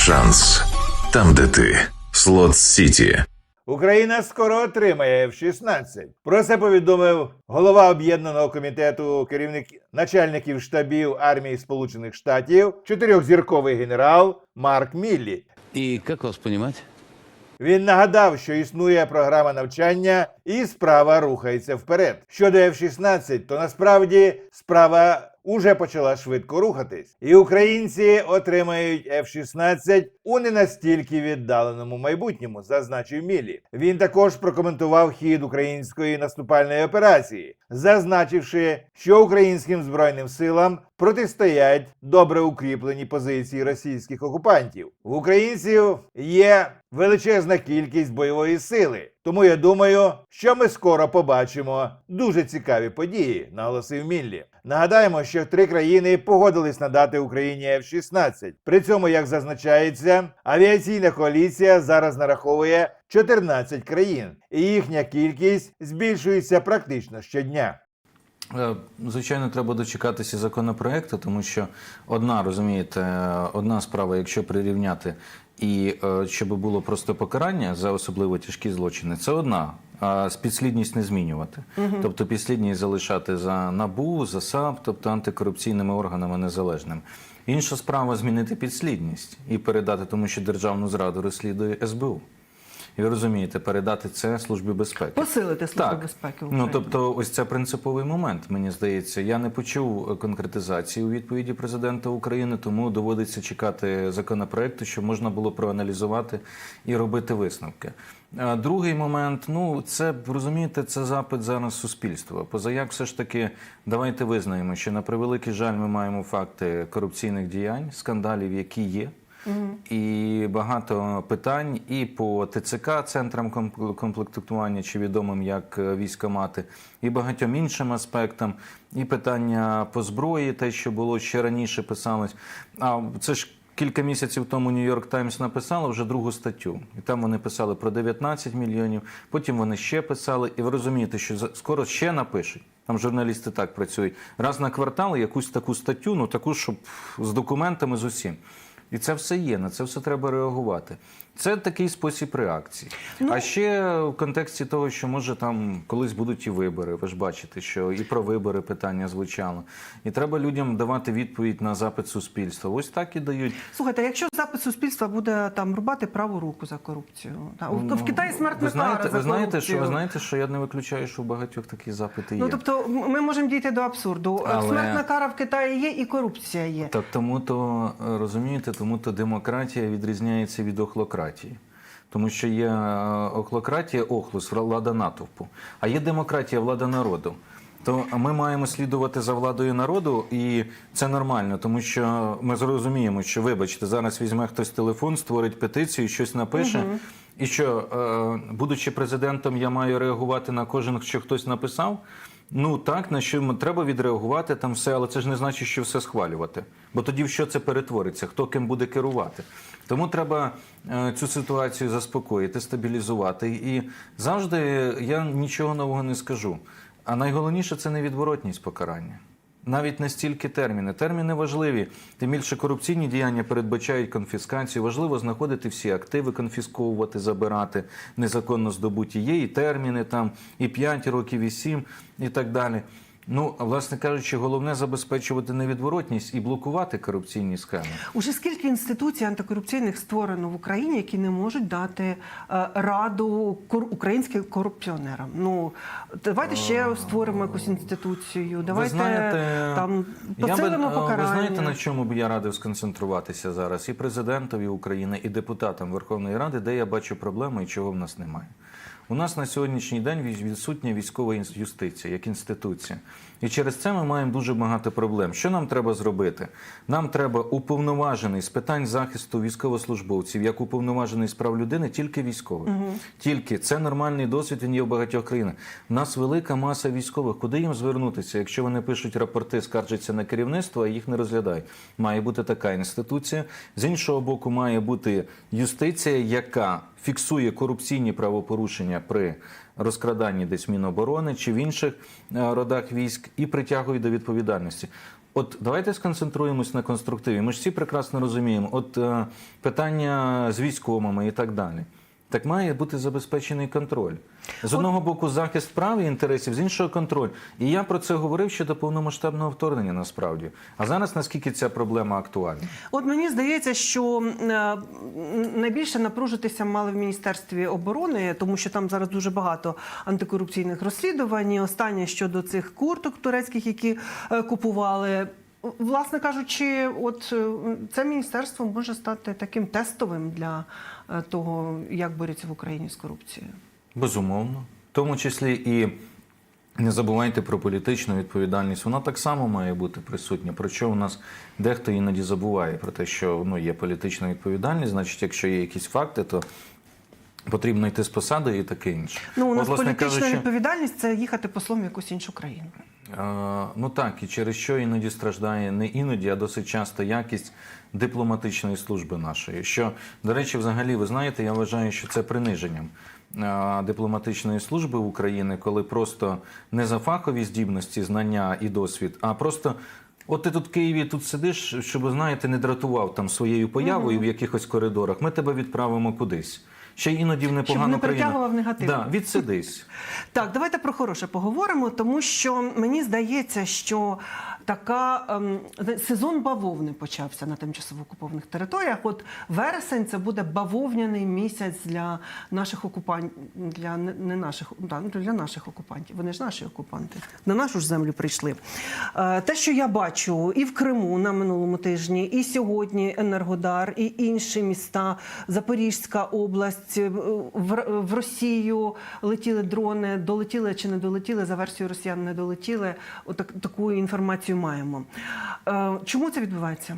шанс там, де ти. Слот Сіті. Україна скоро отримає F-16. Про це повідомив голова об'єднаного комітету керівник начальників штабів армії Сполучених Штатів, чотирьохзірковий генерал Марк Міллі. И как вас понимать? Він нагадав, що існує програма навчання, і справа рухається вперед. Щодо F-16, то насправді справа уже почала швидко рухатись, і українці отримають F-16 у не настільки віддаленому майбутньому, зазначив Мілі. Він також прокоментував хід української наступальної операції, зазначивши, що українським збройним силам протистоять добре укріплені позиції російських окупантів. В українців є величезна кількість бойової сили. Тому я думаю, що ми скоро побачимо дуже цікаві події, наголосив Міллі. Нагадаємо, що три країни погодились надати Україні F-16. При цьому, як зазначається, авіаційна коаліція зараз нараховує 14 країн, і їхня кількість збільшується практично щодня. Е, Звичайно, треба дочекатися законопроекту, тому що одна, розумієте, е, одна справа, якщо прирівняти і е, щоб було просто покарання за особливо тяжкі злочини, це одна. А підслідність не змінювати. Тобто підслідність залишати за НАБУ, за САП, тобто антикорупційними органами незалежними. Інша справа змінити підслідність і передати, тому що державну зраду розслідує СБУ. І ви розумієте, передати це службі безпеки. Посилити Службу Так. безпеки Ну тобто, ось це принциповий момент. Мені здається, я не почув конкретизації у відповіді президента України, тому доводиться чекати законопроекту, щоб можна було проаналізувати і робити висновки. Другий момент, ну це розумієте, це запит зараз суспільства. Позаяк, все ж таки, давайте визнаємо, що на превеликий жаль, ми маємо факти корупційних діянь, скандалів, які є. І багато питань і по ТЦК, центрам комп- комплектування, чи відомим як е, військомати, і багатьом іншим аспектам, і питання по зброї, те, що було ще раніше писалось. А це ж кілька місяців тому Нью-Йорк Таймс написало вже другу статтю. І там вони писали про 19 мільйонів, потім вони ще писали. І ви розумієте, що скоро ще напишуть. Там журналісти так працюють. Раз на квартал якусь таку статтю, ну таку, щоб з документами з усім. І це все є, на це все треба реагувати. Це такий спосіб реакції. А ще в контексті того, що може там колись будуть і вибори. Ви ж бачите, що і про вибори питання звучало. І треба людям давати відповідь на запит суспільства. Ось так і дають. Слухайте, якщо запит суспільства буде там рубати праву руку за корупцію, та, у- в Китаї смертна Ну, ви знаєте, кара за ви знаєте, що ви знаєте, що я не виключаю, що у багатьох такі запити є. Ну тобто ми можемо дійти до абсурду. Але- Смертна кара в Китаї є і корупція є. Так тому то е, розумієте, тому то демократія відрізняється від охлократії. Тому що є е, охлократія, охлус, влада натовпу, а є демократія, влада народу. То ми маємо слідувати за владою народу, і це нормально, тому що ми зрозуміємо, що вибачте, зараз візьме хтось телефон, створить петицію, щось напише. І що, е, будучи президентом, я маю реагувати на кожен, що хтось написав. Ну так, на що треба відреагувати там все, але це ж не значить, що все схвалювати. Бо тоді в що це перетвориться, хто ким буде керувати. Тому треба е, цю ситуацію заспокоїти, стабілізувати. І завжди я нічого нового не скажу. А найголовніше це невідворотність покарання. Навіть не стільки терміни. Терміни важливі. Тим більше корупційні діяння передбачають конфіскацію. Важливо знаходити всі активи, конфісковувати, забирати незаконно здобуті. Є і терміни там, і 5 років, і 7, і так далі. Ну, а, власне кажучи, головне забезпечувати невідворотність і блокувати корупційні схеми. Уже скільки інституцій антикорупційних створено в Україні, які не можуть дати е, раду українським корупціонерам? Ну давайте ще створимо якусь інституцію. Давайте ви знаєте, там посилимо покарання. Ви знаєте, на чому б я радив сконцентруватися зараз і президентові України, і депутатам Верховної Ради, де я бачу проблеми і чого в нас немає. У нас на сьогоднішній день відсутня військова юстиція як інституція. І через це ми маємо дуже багато проблем. Що нам треба зробити? Нам треба уповноважений з питань захисту військовослужбовців, як уповноважений з прав людини, тільки військових. Тільки це нормальний досвід, він є в багатьох країнах. У нас велика маса військових. Куди їм звернутися, якщо вони пишуть рапорти, скаржаться на керівництво, а їх не розглядають? Має бути така інституція. З іншого боку, має бути юстиція, яка фіксує корупційні правопорушення при розкраданні десь Міноборони чи в інших е, родах військ і притягують до відповідальності. От давайте сконцентруємось на конструктиві. Ми ж всі прекрасно розуміємо. От е, питання з військовими і так далі. Так має бути забезпечений контроль. З одного боку, захист прав і інтересів, з іншого контроль. І я про це говорив ще до повномасштабного вторгнення насправді. А зараз наскільки ця проблема актуальна? От мені здається, що е, найбільше напружитися мали в міністерстві оборони, тому що там зараз дуже багато антикорупційних розслідувань. Останнє щодо цих курток турецьких, які е, купували. Власне кажучи, от е, це міністерство може стати таким тестовим для е, того, як борються в Україні з корупцією. Безумовно. В тому числі і не забувайте про політичну відповідальність. Вона так само має бути присутня. Про що у нас дехто іноді забуває про те, що ну, є політична відповідальність, значить, якщо є якісь факти, то потрібно йти з посади і таке інше. Ну у От, нас власне політична кажучи, відповідальність це їхати послом в якусь іншу країну. Ну так, і через що іноді страждає не іноді, а досить часто якість дипломатичної служби нашої. Що, до речі, взагалі, ви знаєте, я вважаю, що це приниженням дипломатичної служби України, коли просто не за фахові здібності, знання і досвід, а просто. От ти тут в Києві тут сидиш, щоб знаєте, не дратував там своєю появою в якихось коридорах. Ми тебе відправимо кудись. Ще іноді в непогану не притягував негатив. Да, відсидись. Так, давайте про хороше поговоримо, тому що мені здається, що така ем, сезон бавовни почався на тимчасово окупованих територіях. От вересень це буде бавовняний місяць для наших окупантів, для не наших да, ну, для наших окупантів. Вони ж наші окупанти. На нашу ж землю прийшли. Е, те, що я бачу і в Криму на минулому тижні, і сьогодні Енергодар, і інші міста, Запорізька область, е, в, в Росію летіли дрони, долетіли чи не долетіли, за версією росіян не долетіли. Отак, таку інформацію маємо. Е, чому це відбувається?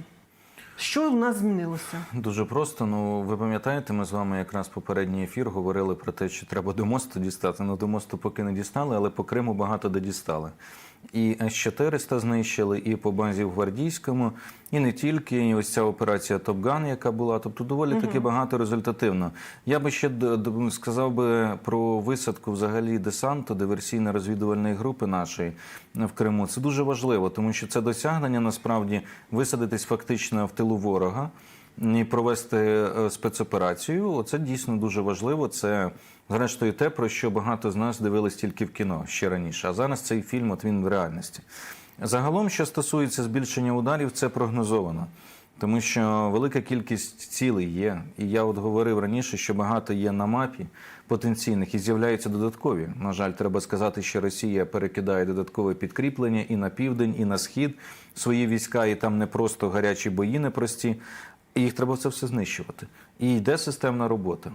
Що у нас змінилося? Дуже просто. Ну ви пам'ятаєте, ми з вами якраз попередній ефір говорили про те, що треба до мосту дістати. Ну до мосту поки не дістали, але по Криму багато де дістали. І С-400 знищили, і по базі в Гвардійському, і не тільки. І ось ця операція Топган, яка була. Тобто доволі таки багато результативно. Я би ще сказав би про висадку взагалі десанту диверсійно-розвідувальної групи нашої в Криму. Це дуже важливо, тому що це досягнення насправді висадитись фактично в тилу ворога і провести е, спецоперацію. Оце дійсно дуже важливо. Це зрештою те, про що багато з нас дивились тільки в кіно ще раніше. А зараз цей фільм, от він в реальності. Загалом, що стосується збільшення ударів, це прогнозовано. Тому що велика кількість цілей є. І я от говорив раніше, що багато є на мапі потенційних і з'являються додаткові. На жаль, треба сказати, що Росія перекидає додаткове підкріплення і на південь, і на схід свої війська, і там не просто гарячі бої непрості. І їх треба це все знищувати. І йде системна робота.